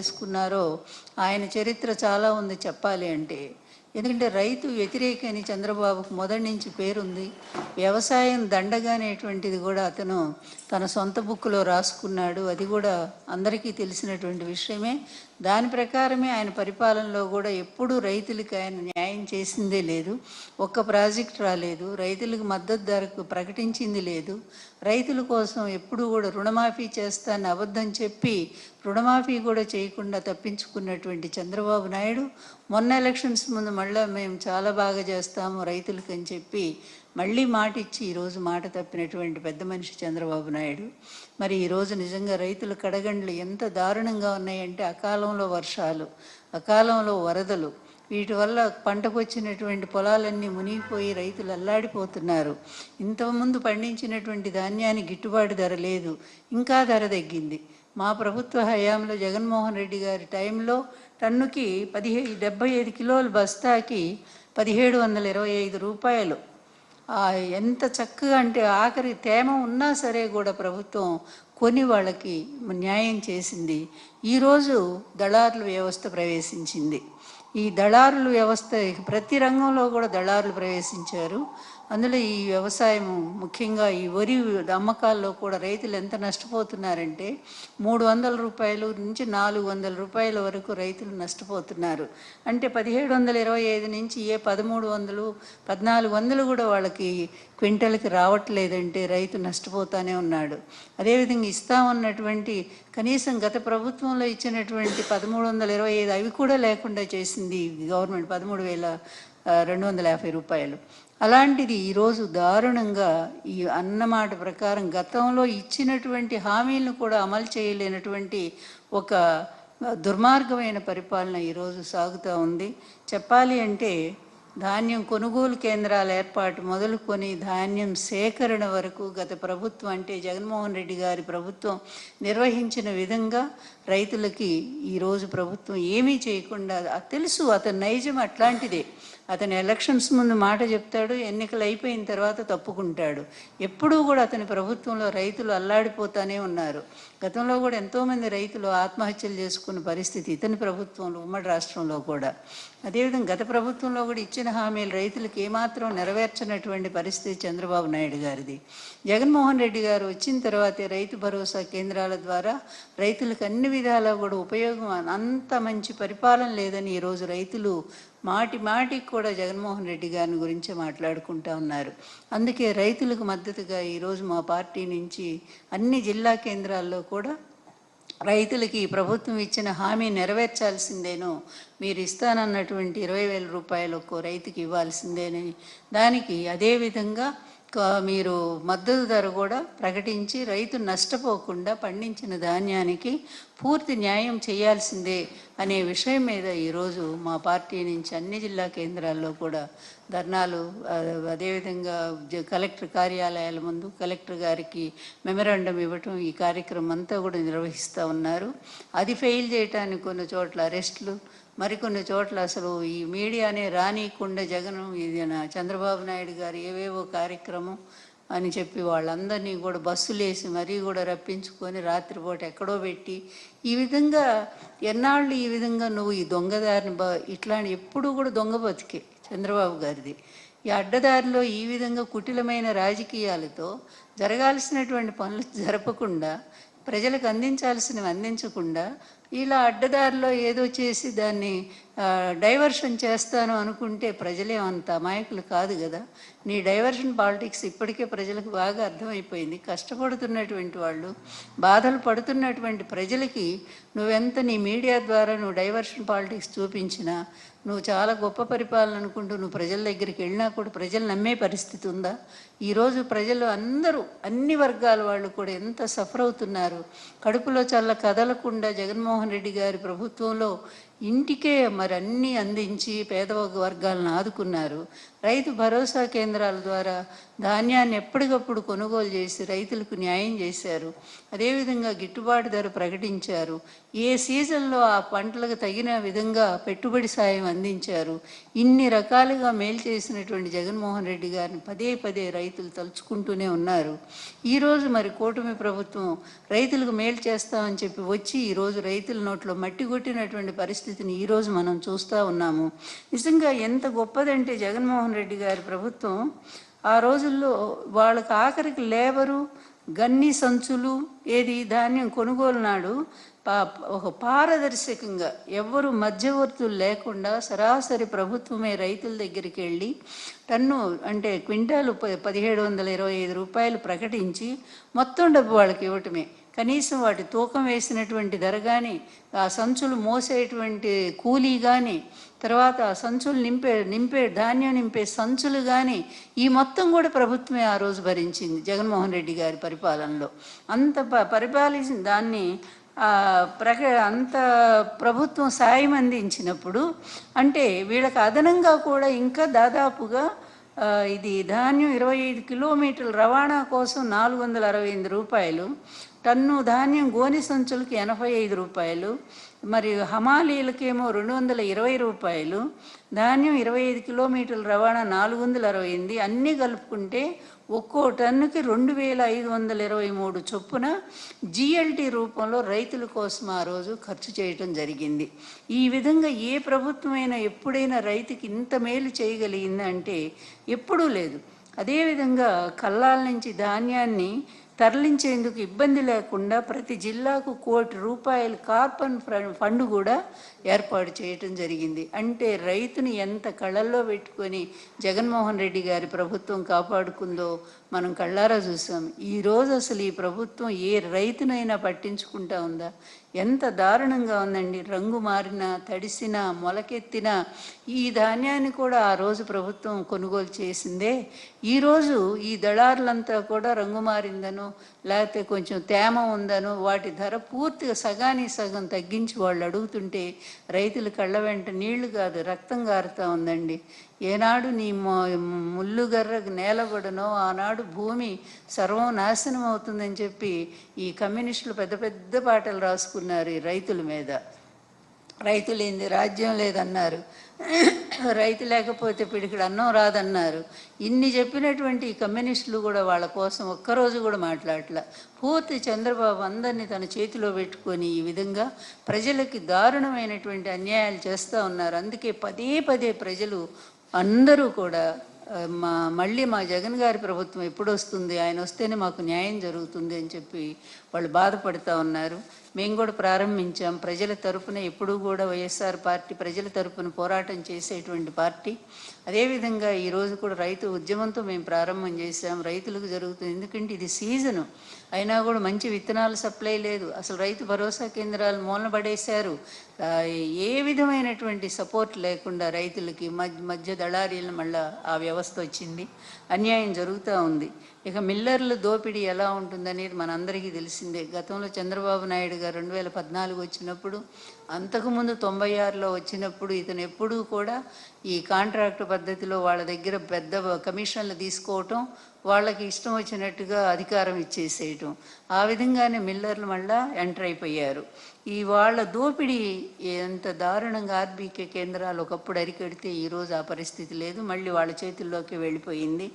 చేసుకున్నారో ఆయన చరిత్ర చాలా ఉంది చెప్పాలి అంటే. ఎందుకంటే రైతు వ్యతిరేక అని చంద్రబాబుకు మొదటి నుంచి పేరుంది. వ్యవసాయం దండగానేటువంటిది కూడా అతను తన సొంత బుక్లో రాసుకున్నాడు. అది కూడా అందరికీ తెలిసినటువంటి విషయమే. దాని ప్రకారమే ఆయన పరిపాలనలో కూడా ఎప్పుడూ రైతులకు ఆయన న్యాయం చేసిందే లేదు. ఒక్క ప్రాజెక్ట్ రాలేదు. రైతులకు మద్దతు ధరకు ప్రకటించింది లేదు. రైతుల కోసం ఎప్పుడూ కూడా రుణమాఫీ చేస్తానని అబద్ధం చెప్పి రుణమాఫీ కూడా చేయకుండా తప్పించుకున్నటువంటి చంద్రబాబు నాయుడు మొన్న ఎలక్షన్స్ ముందు మళ్ళీ మేము చాలా బాగా చేస్తాము రైతులకు అని చెప్పి మళ్ళీ మాట ఇచ్చి ఈరోజు మాట తప్పినటువంటి పెద్ద మనిషి చంద్రబాబు నాయుడు. మరి ఈరోజు నిజంగా రైతుల కడగండ్లు ఎంత దారుణంగా ఉన్నాయంటే అకాలంలో వర్షాలు అకాలంలో వరదలు వీటి వల్ల పంటకు వచ్చినటువంటి పొలాలన్నీ మునిగిపోయి రైతులు అల్లాడిపోతున్నారు. ఇంతకుముందు పండించినటువంటి ధాన్యానికి గిట్టుబాటు ధర లేదు ఇంకా ధర తగ్గింది. మా ప్రభుత్వ హయాంలో జగన్మోహన్ రెడ్డి గారి టైంలో టన్నుకి పదిహే డెబ్బై ఐదు కిలోల బస్తాకి పదిహేడు వందల ఇరవై ఐదు రూపాయలు. ఎంత చక్కగా అంటే ఆఖరి తేమ ఉన్నా సరే కూడా ప్రభుత్వం కొని వాళ్ళకి న్యాయం చేసింది. ఈరోజు దళారుల వ్యవస్థ ప్రవేశించింది. ఈ దళారుల వ్యవస్థ ప్రతి రంగంలో కూడా దళారులు ప్రవేశించారు. అందులో ఈ వ్యవసాయం ముఖ్యంగా ఈ వరి అమ్మకాల్లో కూడా రైతులు ఎంత నష్టపోతున్నారంటే మూడు వందల రూపాయలు నుంచి నాలుగు వందల రూపాయల వరకు రైతులు నష్టపోతున్నారు. అంటే పదిహేడు వందల ఇరవై ఐదు నుంచి ఏ పదమూడు వందలు పద్నాలుగు వందలు కూడా వాళ్ళకి క్వింటల్కి రావట్లేదంటే రైతు నష్టపోతానే ఉన్నాడు. అదేవిధంగా ఇస్తామన్నటువంటి కనీసం గత ప్రభుత్వంలో ఇచ్చినటువంటి పదమూడు వందల ఇరవై ఐదు అవి కూడా లేకుండా చేసింది గవర్నమెంట్ పదమూడు వేల రెండు వందల యాభై రూపాయలు. అలాంటిది ఈరోజు దారుణంగా ఈ అన్నమాట ప్రకారం గతంలో ఇచ్చినటువంటి హామీలను కూడా అమలు చేయలేనటువంటి ఒక దుర్మార్గమైన పరిపాలన ఈరోజు సాగుతూ ఉంది. చెప్పాలి అంటే ధాన్యం కొనుగోలు కేంద్రాల ఏర్పాటు మొదలుకొని ధాన్యం సేకరణ వరకు గత ప్రభుత్వం అంటే జగన్మోహన్ రెడ్డి గారి ప్రభుత్వం నిర్వహించిన విధంగా రైతులకి ఈరోజు ప్రభుత్వం ఏమీ చేయకుండా తెలుసు అతని నైజం అట్లాంటిదే. అతను ఎలక్షన్స్ ముందు మాట చెప్తాడు ఎన్నికలు అయిపోయిన తర్వాత తప్పుకుంటాడు. ఎప్పుడూ కూడా అతని ప్రభుత్వంలో రైతులు అల్లాడిపోతానే ఉన్నారు. గతంలో కూడా ఎంతోమంది రైతులు ఆత్మహత్యలు చేసుకున్న పరిస్థితి ఇతని ప్రభుత్వంలో ఉమ్మడి రాష్ట్రంలో కూడా. అదేవిధంగా గత ప్రభుత్వంలో కూడా ఇచ్చిన హామీలు రైతులకు ఏమాత్రం నెరవేర్చనటువంటి పరిస్థితి చంద్రబాబు నాయుడు గారిది. జగన్మోహన్ రెడ్డి గారు వచ్చిన తర్వాతే రైతు భరోసా కేంద్రాల ద్వారా రైతులకు అన్ని విధాలా కూడా ఉపయోగం అంత మంచి పరిపాలన లేదని ఈరోజు రైతులు మాటి మాటికి కూడా జగన్మోహన్ రెడ్డి గారిని గురించి మాట్లాడుకుంటా ఉన్నారు. అందుకే రైతులకు మద్దతుగా ఈరోజు మా పార్టీ నుంచి అన్ని జిల్లా కేంద్రాల్లో కూడా రైతులకి ఈ ప్రభుత్వం ఇచ్చిన హామీ నెరవేర్చాల్సిందేనో మీరు ఇస్తానన్నటువంటి ఇరవై వేల రూపాయలు ఒక్కో రైతుకి ఇవ్వాల్సిందేనని దానికి అదేవిధంగా మీరు మద్దతు ధర కూడా ప్రకటించి రైతు నష్టపోకుండా పండించిన ధాన్యానికి పూర్తి న్యాయం చేయాల్సిందే అనే విషయం మీద ఈరోజు మా పార్టీ నుంచి అన్ని జిల్లా కేంద్రాల్లో కూడా ధర్నాలు అదేవిధంగా కలెక్టర్ కార్యాలయాల ముందు కలెక్టర్ గారికి మెమరాండం ఇవ్వటం ఈ కార్యక్రమం అంతా కూడా నిర్వహిస్తూ ఉన్నారు. అది ఫెయిల్ చేయటానికి కొన్ని చోట్ల అరెస్టులు మరికొన్ని చోట్ల అసలు ఈ మీడియానే రానియకుండా జగన్ ఇది చంద్రబాబు నాయుడు గారు ఏవేవో కార్యక్రమం అని చెప్పి వాళ్ళందరినీ కూడా బస్సులేసి మరీ కూడా రప్పించుకొని రాత్రిపూట ఎక్కడో పెట్టి ఈ విధంగా ఎన్నాళ్ళు ఈ విధంగా నువ్వు ఈ దొంగదారిని బ ఇట్లాంటి ఎప్పుడూ కూడా దొంగ బతికే చంద్రబాబు గారిది. ఈ అడ్డదారిలో ఈ విధంగా కుటిలమైన రాజకీయాలతో జరగాల్సినటువంటి పనులు జరపకుండా ప్రజలకు అందించాల్సినవి అందించకుండా ఇలా అడ్డదారిలో ఏదో చేసి దాన్ని డైవర్షన్ చేస్తాను అనుకుంటే ప్రజలే అంత అమాయకులు కాదు కదా. నీ డైవర్షన్ పాలిటిక్స్ ఇప్పటికే ప్రజలకు బాగా అర్థమైపోయింది. కష్టపడుతున్నటువంటి వాళ్ళు బాధలు పడుతున్నటువంటి ప్రజలకి నువ్వెంత నీ మీడియా ద్వారా నువ్వు డైవర్షన్ పాలిటిక్స్ చూపించినా నువ్వు చాలా గొప్ప పరిపాలన అనుకుంటూ నువ్వు ప్రజల దగ్గరికి వెళ్ళినా కూడా ప్రజలు నమ్మే పరిస్థితి ఉందా? ఈరోజు ప్రజలు అందరూ అన్ని వర్గాల వాళ్ళు కూడా ఎంత సఫర్ అవుతున్నారు. కడుపులో చల్ల కదలకుండా జగన్మోహన్ రెడ్డి గారి ప్రభుత్వంలో ఇంటికే మరి అన్నీ అందించి పేద వర్గాలను ఆదుకున్నారు. రైతు భరోసా కేంద్రాల ద్వారా ధాన్యాన్ని ఎప్పటికప్పుడు కొనుగోలు చేసి రైతులకు న్యాయం చేశారు. అదేవిధంగా గిట్టుబాటు ధర ప్రకటించారు. ఏ సీజన్లో ఆ పంటలకు తగిన విధంగా పెట్టుబడి సాయం అందించారు? ఇన్ని రకాలుగా మేలు చేసినటువంటి జగన్మోహన్ రెడ్డి గారిని పదే పదే రైతులు తలుచుకుంటూనే ఉన్నారు. ఈరోజు మరి కూటమి ప్రభుత్వం రైతులకు మేలు చేస్తామని చెప్పి వచ్చి ఈరోజు రైతుల నోట్లో మట్టి కొట్టినటువంటి పరిస్థితిని ఈరోజు మనం చూస్తూ ఉన్నాము. నిజంగా ఎంత గొప్పదంటే జగన్మోహన్ రెడ్డి గారి ప్రభుత్వం ఆ రోజుల్లో వాళ్ళకి ఆఖరికి లేబరు గన్ని సంచులు ఏది ధాన్యం కొనుగోలు నాడు పా ఒక పారదర్శకంగా ఎవ్వరు మధ్యవర్తులు లేకుండా సరాసరి ప్రభుత్వమే రైతుల దగ్గరికి వెళ్ళి టన్ను అంటే క్వింటాలు ప- పదిహేడు వందల ఇరవై ఐదు రూపాయలు ప్రకటించి మొత్తం డబ్బు వాళ్ళకి ఇవ్వటమే. కనీసం వాటి తూకం వేసినటువంటి ధర కానీ ఆ సంచులు మోసేటువంటి కూలీ కానీ తర్వాత ఆ సంచులు నింపే నింపే ధాన్యం నింపే సంచులు కానీ ఈ మొత్తం కూడా ప్రభుత్వమే ఆ రోజు భరించింది జగన్మోహన్ రెడ్డి గారి పరిపాలనలో. అంత ప పరిపాలించిన దాన్ని ప్రక అంత ప్రభుత్వం సాయం అందించినప్పుడు అంటే వీళ్ళకి అదనంగా కూడా ఇంకా దాదాపుగా ఇది ధాన్యం ఇరవై ఐదు కిలోమీటర్ల రవాణా కోసం నాలుగు వందల అరవై ఎనిమిది రూపాయలు టన్ను ధాన్యం గోని సంచులకి ఎనభై ఐదు రూపాయలు మరి హమాలీలకేమో రెండు వందల ఇరవై రూపాయలు ధాన్యం ఇరవై ఐదు కిలోమీటర్ల రవాణా నాలుగు వందల అరవై ఎనిమిది అన్నీ కలుపుకుంటే ఒక్కో టన్నుకి రెండు వేల ఐదు వందల ఇరవై మూడు చొప్పున జిఎల్టీ రూపంలో రైతుల కోసం ఆ రోజు ఖర్చు చేయటం జరిగింది. ఈ విధంగా ఏ ప్రభుత్వమైనా ఎప్పుడైనా రైతుకి ఇంత మేలు చేయగలిగిందంటే ఎప్పుడూ లేదు. అదేవిధంగా కల్లాల నుంచి ధాన్యాన్ని తరలించేందుకు ఇబ్బంది లేకుండా ప్రతి జిల్లాకు కోటి రూపాయల కార్బన్ ఫండ్ కూడా ఏర్పాటు చేయటం జరిగింది. అంటే రైతుని ఎంత కళ్ళల్లో పెట్టుకొని జగన్మోహన్ రెడ్డి గారి ప్రభుత్వం కాపాడుకుందో మనం కళ్ళారా చూసాం. ఈరోజు అసలు ఈ ప్రభుత్వం ఏ రైతునైనా పట్టించుకుంటా ఉందా? ఎంత దారుణంగా ఉందండి. రంగు మారిన తడిసిన మొలకెత్తిన ఈ ధాన్యాన్ని కూడా ఆ రోజు ప్రభుత్వం కొనుగోలు చేసిందే. ఈరోజు ఈ దళారులంతా కూడా రంగు మారిందనో లేకపోతే కొంచెం తేమ ఉందనో వాటి ధర పూర్తిగా సగానికి సగం తగ్గించి వాళ్ళు అడుగుతుంటే రైతుల కళ్ళ వెంట నీళ్ళు కాదు రక్తం గారుతా ఉందండి. ఏనాడు నీ మొ- ముల్లుగర్రకు నేలబడనో ఆనాడు భూమి సర్వం నాశనం అవుతుందని చెప్పి ఈ కమ్యూనిస్టులు పెద్ద పెద్ద పాటలు రాసుకున్నారు ఈ రైతుల మీద. రైతులేంది రాజ్యం లేదన్నారు. రైతు లేకపోతే పిడికిడు అన్నం రాదన్నారు. ఇన్ని చెప్పినటువంటి కమ్యూనిస్టులు కూడా వాళ్ళ కోసం ఒక్కరోజు కూడా మాట్లాడలే పూర్తి చంద్రబాబు అందరినీ తన చేతిలో పెట్టుకొని ఈ విధంగా ప్రజలకి దారుణమైనటువంటి అన్యాయాలు చేస్తూ ఉన్నారు. అందుకే పదే పదే ప్రజలు అందరూ కూడా మా మళ్ళీ మా జగన్ గారి ప్రభుత్వం ఎప్పుడు వస్తుంది ఆయన వస్తేనే మాకు న్యాయం జరుగుతుంది అని చెప్పి వాళ్ళు బాధపడుతూ ఉన్నారు. మేము కూడా ప్రారంభించాం. ప్రజల తరఫున ఎప్పుడూ కూడా వైఎస్ఆర్ పార్టీ ప్రజల తరపున పోరాటం చేసేటువంటి పార్టీ. అదేవిధంగా ఈరోజు కూడా రైతు ఉద్యమంతో మేము ప్రారంభం చేశాం. రైతులకు జరుగుతుంది. ఎందుకంటే ఇది సీజను. అయినా కూడా మంచి విత్తనాలు సప్లై లేదు. అసలు రైతు భరోసా కేంద్రాలు మూలన పడేశారు. ఏ విధమైనటువంటి సపోర్ట్ లేకుండా రైతులకి మధ్య మధ్య దళారీలు మళ్ళా ఆ వ్యవస్థ వచ్చింది. అన్యాయం జరుగుతూ ఉంది. ఇక మిల్లర్ల దోపిడీ ఎలా ఉంటుందనేది మనందరికీ తెలిసిందే. గతంలో చంద్రబాబు నాయుడు గారు రెండు వేల పద్నాలుగు వచ్చినప్పుడు అంతకుముందు తొంభై ఆరులో వచ్చినప్పుడు ఇతను ఎప్పుడూ కూడా ఈ కాంట్రాక్ట్ పద్ధతిలో వాళ్ళ దగ్గర పెద్ద కమిషన్లు తీసుకోవటం వాళ్ళకి ఇష్టం వచ్చినట్టుగా అధికారం ఇచ్చేసేయటం. ఆ విధంగానే మిల్లర్లు మళ్ళా ఎంటర్ అయిపోయారు. ఈ వాళ్ళ దోపిడీ ఎంత దారుణంగా ఆర్బీకే కేంద్రాలు ఒకప్పుడు అరికడితే ఈరోజు ఆ పరిస్థితి లేదు మళ్ళీ వాళ్ళ చేతుల్లోకి వెళ్ళిపోయింది.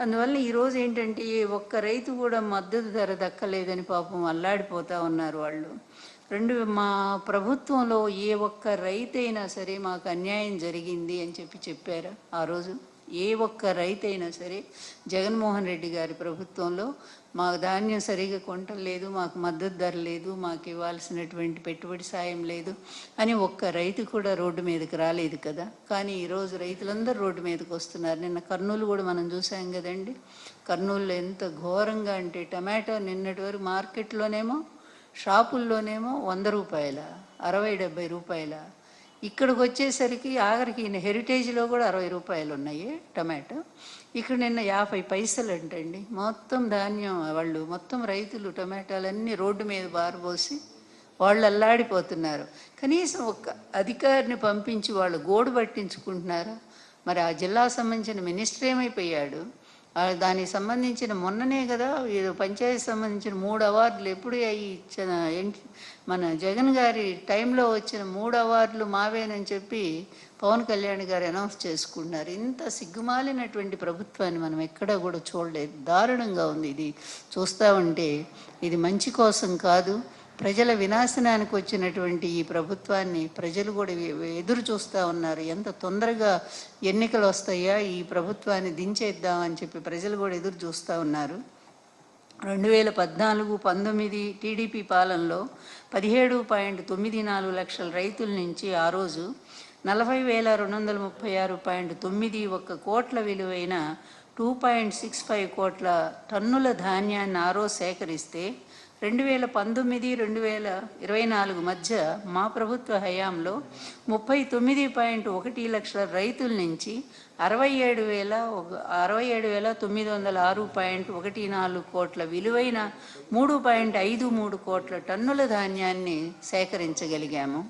అందువల్ల ఈరోజు ఏంటంటే ఒక్క రైతు కూడా మద్దతు ధర దక్కలేదని పాపం అల్లాడిపోతూ ఉన్నారు వాళ్ళు. రెండు మా ప్రభుత్వంలో ఏ ఒక్క రైతైనా సరే మాకు అన్యాయం జరిగింది అని చెప్పి చెప్పారా ఆ రోజు. ఏ ఒక్క రైతైనా సరే జగన్మోహన్ రెడ్డి గారి ప్రభుత్వంలో మాకు ధాన్యం సరిగా కొంటలేదు మాకు మద్దతు ధర లేదు మాకు ఇవ్వాల్సినటువంటి పెట్టుబడి సాయం లేదు అని ఒక్క రైతు కూడా రోడ్డు మీదకి రాలేదు కదా. కానీ ఈరోజు రైతులందరూ రోడ్డు మీదకి వస్తున్నారు. నిన్న కర్నూలు కూడా మనం చూసాం కదండి. కర్నూలులో ఎంత ఘోరంగా అంటే టమాటో నిన్నటి వరకు మార్కెట్లోనేమో షాపుల్లోనేమో వంద రూపాయల అరవై డెబ్బై రూపాయల. ఇక్కడికి వచ్చేసరికి ఆఖరికి ఈయన హెరిటేజ్లో కూడా అరవై రూపాయలు ఉన్నాయి టమాటో. ఇక్కడ నిన్న యాభై పైసలు అంటండి. మొత్తం ధాన్యం వాళ్ళు మొత్తం రైతులు టమాటాలన్నీ రోడ్డు మీద బారబోసి వాళ్ళు అల్లాడిపోతున్నారు కనీసం ఒక అధికారిని పంపించి వాళ్ళు గోడు పట్టించుకుంటున్నారు? మరి ఆ జిల్లాకు సంబంధించిన మినిస్టర్ ఏమైపోయాడు? దానికి సంబంధించిన మొన్ననే కదా ఏదో పంచాయతీ సంబంధించిన మూడు అవార్డులు ఎప్పుడు అయ్యి ఇచ్చిన మన జగన్ గారి టైంలో వచ్చిన మూడు అవార్డులు మావేనని చెప్పి పవన్ కళ్యాణ్ గారు అనౌన్స్ చేసుకున్నారు. ఇంత సిగ్గుమాలినటువంటి ప్రభుత్వాన్ని మనం ఎక్కడా కూడా చూడలేదు. దారుణంగా ఉంది ఇది. చూస్తూ ఉంటే ఇది మంచి కోసం కాదు ప్రజల వినాశనానికి వచ్చినటువంటి ఈ ప్రభుత్వాన్ని ప్రజలు కూడా ఎదురు చూస్తూ ఉన్నారు. ఎంత తొందరగా ఎన్నికలు వస్తాయా ఈ ప్రభుత్వాన్ని దించేద్దామని చెప్పి ప్రజలు కూడా ఎదురు చూస్తూ ఉన్నారు. రెండు వేల పద్నాలుగు పంతొమ్మిది టీడీపీ పాలనలో పదిహేడు పాయింట్ తొమ్మిది నాలుగు లక్షల రైతుల నుంచి ఆ రోజు నలభై వేల రెండు వందల ముప్పై ఆరు పాయింట్ తొమ్మిది ఒక్క కోట్ల విలువైన టూ పాయింట్ సిక్స్ ఫైవ్ కోట్ల టన్నుల ధాన్యాన్ని ఆ రోజు సేకరిస్తే రెండు వేల పంతొమ్మిది రెండు వేల ఇరవై నాలుగు మధ్య మా ప్రభుత్వ హయాంలో ముప్పై తొమ్మిది పాయింట్ ఒకటి లక్షల రైతుల నుంచి అరవై ఏడు వేల ఒక అరవై ఏడు వేల తొమ్మిది వందల ఆరు పాయింట్ ఒకటి నాలుగు కోట్ల విలువైన మూడు పాయింట్ ఐదు మూడు కోట్ల టన్నుల ధాన్యాన్ని సేకరించగలిగాము.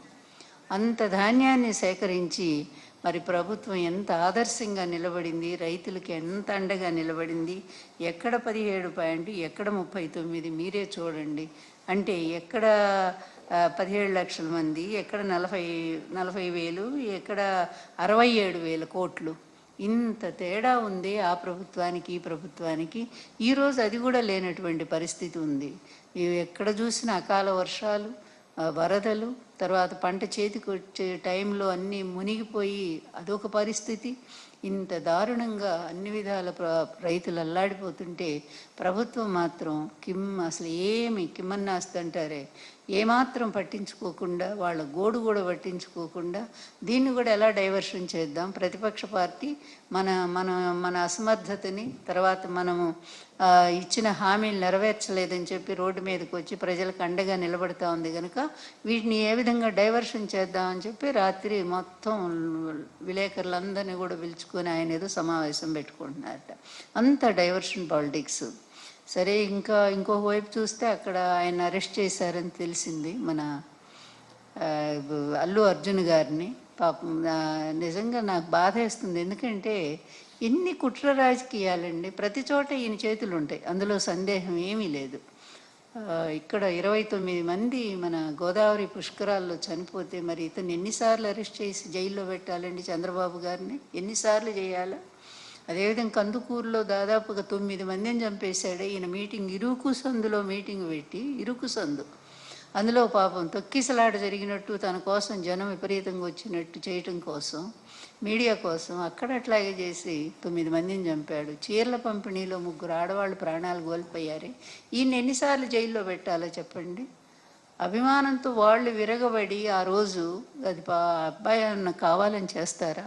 అంత ధాన్యాన్ని సేకరించి మరి ప్రభుత్వం ఎంత ఆదర్శంగా నిలబడింది రైతులకి ఎంత అండగా నిలబడింది ఎక్కడ పదిహేడు పాయింట్ ఎక్కడ ముప్పై తొమ్మిది మీరే చూడండి. అంటే ఎక్కడ పదిహేడు లక్షల మంది ఎక్కడ నలభై నలభై వేలు ఎక్కడ అరవై ఏడు వేల కోట్లు. ఇంత తేడా ఉంది ఆ ప్రభుత్వానికి ఈ ప్రభుత్వానికి. ఈరోజు అది కూడా లేనటువంటి పరిస్థితి ఉంది. ఎక్కడ చూసినా అకాల వర్షాలు వరదలు తర్వాత పంట చేతికి వచ్చే టైంలో అన్నీ మునిగిపోయి అదొక పరిస్థితి. ఇంత దారుణంగా అన్ని విధాల రైతులు అల్లాడిపోతుంటే ప్రభుత్వం మాత్రం కిమ్ అసలు ఏమి కిమ్మన్నాస్తి అంటారే. ఏమాత్రం పట్టించుకోకుండా వాళ్ళ గోడు కూడా పట్టించుకోకుండా దీన్ని కూడా ఎలా డైవర్షన్ చేద్దాం? ప్రతిపక్ష పార్టీ మన మన మన అసమర్థతని తర్వాత మనము ఇచ్చిన హామీలు నెరవేర్చలేదని చెప్పి రోడ్డు మీదకి వచ్చి ప్రజలకు అండగా నిలబడతా ఉంది కనుక వీటిని ఏ విధంగా డైవర్షన్ చేద్దామని చెప్పి రాత్రి మొత్తం విలేకరులందరినీ కూడా పిలుచుకొని ఆయన ఏదో సమావేశం పెట్టుకుంటున్నారట. అంత డైవర్షన్ పాలిటిక్స్. సరే ఇంకా ఇంకొక వైపు చూస్తే అక్కడ ఆయన అరెస్ట్ చేశారని తెలిసింది మన అల్లు అర్జున్ గారిని. పాపం నిజంగా నాకు బాధ వేస్తుంది ఎందుకంటే ఎన్ని కుట్ర రాజకీయాలండి? ప్రతి చోట ఈయన చేతులు ఉంటాయి అందులో సందేహం ఏమీ లేదు. ఇక్కడ ఇరవై తొమ్మిది మంది మన గోదావరి పుష్కరాల్లో చనిపోతే మరి ఇతను ఎన్నిసార్లు అరెస్ట్ చేసి జైల్లో పెట్టాలండి చంద్రబాబు గారిని? ఎన్నిసార్లు చేయాలా? అదేవిధంగా కందుకూరులో దాదాపుగా తొమ్మిది మందిని చంపేశాడు. ఈయన మీటింగ్ ఇరుకు సందులో మీటింగ్ పెట్టి ఇరుకు సందు. అందులో పాపం తొక్కిసలాట జరిగినట్టు తన కోసం జనం విపరీతంగా వచ్చినట్టు చేయటం కోసం మీడియా కోసం అక్కడ అట్లాగే చేసి తొమ్మిది మందిని చంపాడు. చీరల పంపిణీలో ముగ్గురు ఆడవాళ్ళు ప్రాణాలు కోల్పోయారు. ఈయన ఎన్నిసార్లు జైల్లో పెట్టాలో చెప్పండి? అభిమానంతో వాళ్ళు విరగబడి ఆ రోజు అది పా అబ్బాయి అన్న కావాలని చేస్తారా?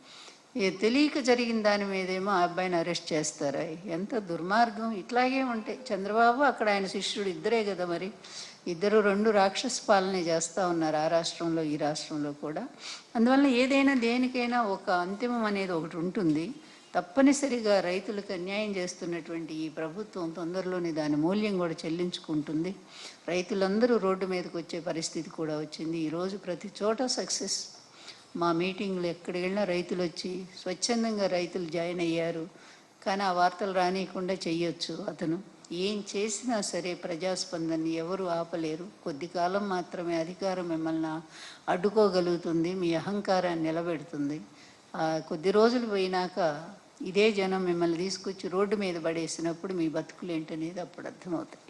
ఏ తెలియక జరిగిన దాని మీదేమో ఆ అబ్బాయిని అరెస్ట్ చేస్తారా? ఎంత దుర్మార్గం. ఇట్లాగే ఉంటాయి చంద్రబాబు అక్కడ ఆయన శిష్యుడు ఇద్దరే కదా మరి. ఇద్దరు రెండు రాక్షస పాలనే చేస్తూ ఉన్నారు ఆ రాష్ట్రంలో ఈ రాష్ట్రంలో కూడా. అందువల్ల ఏదైనా దేనికైనా ఒక అంతిమం అనేది ఒకటి ఉంటుంది. తప్పనిసరిగా రైతులకు అన్యాయం చేస్తున్నటువంటి ఈ ప్రభుత్వం తొందరలోనే దాని మూల్యం కూడా చెల్లించుకుంటుంది. రైతులందరూ రోడ్డు మీదకి వచ్చే పరిస్థితి కూడా వచ్చింది. ఈరోజు ప్రతి చోట సక్సెస్ మా మీటింగ్లు ఎక్కడికి వెళ్ళినా రైతులు వచ్చి స్వచ్ఛందంగా రైతులు జాయిన్ అయ్యారు. కానీ ఆ వార్తలు రానియకుండా చెయ్యొచ్చు అతను. ఏం చేసినా సరే ప్రజాస్పందనని ఎవరు ఆపలేరు. కొద్ది కాలం మాత్రమే అధికారం మిమ్మల్ని అడ్డుకోగలుగుతుంది. మీ అహంకారాన్ని నిలబెడుతుంది. కొద్ది రోజులు పోయినాక ఇదే జనం మిమ్మల్ని తీసుకొచ్చి రోడ్డు మీద పడేసినప్పుడు మీ బతుకులు ఏంటనేది అప్పుడు అర్థమవుతాయి.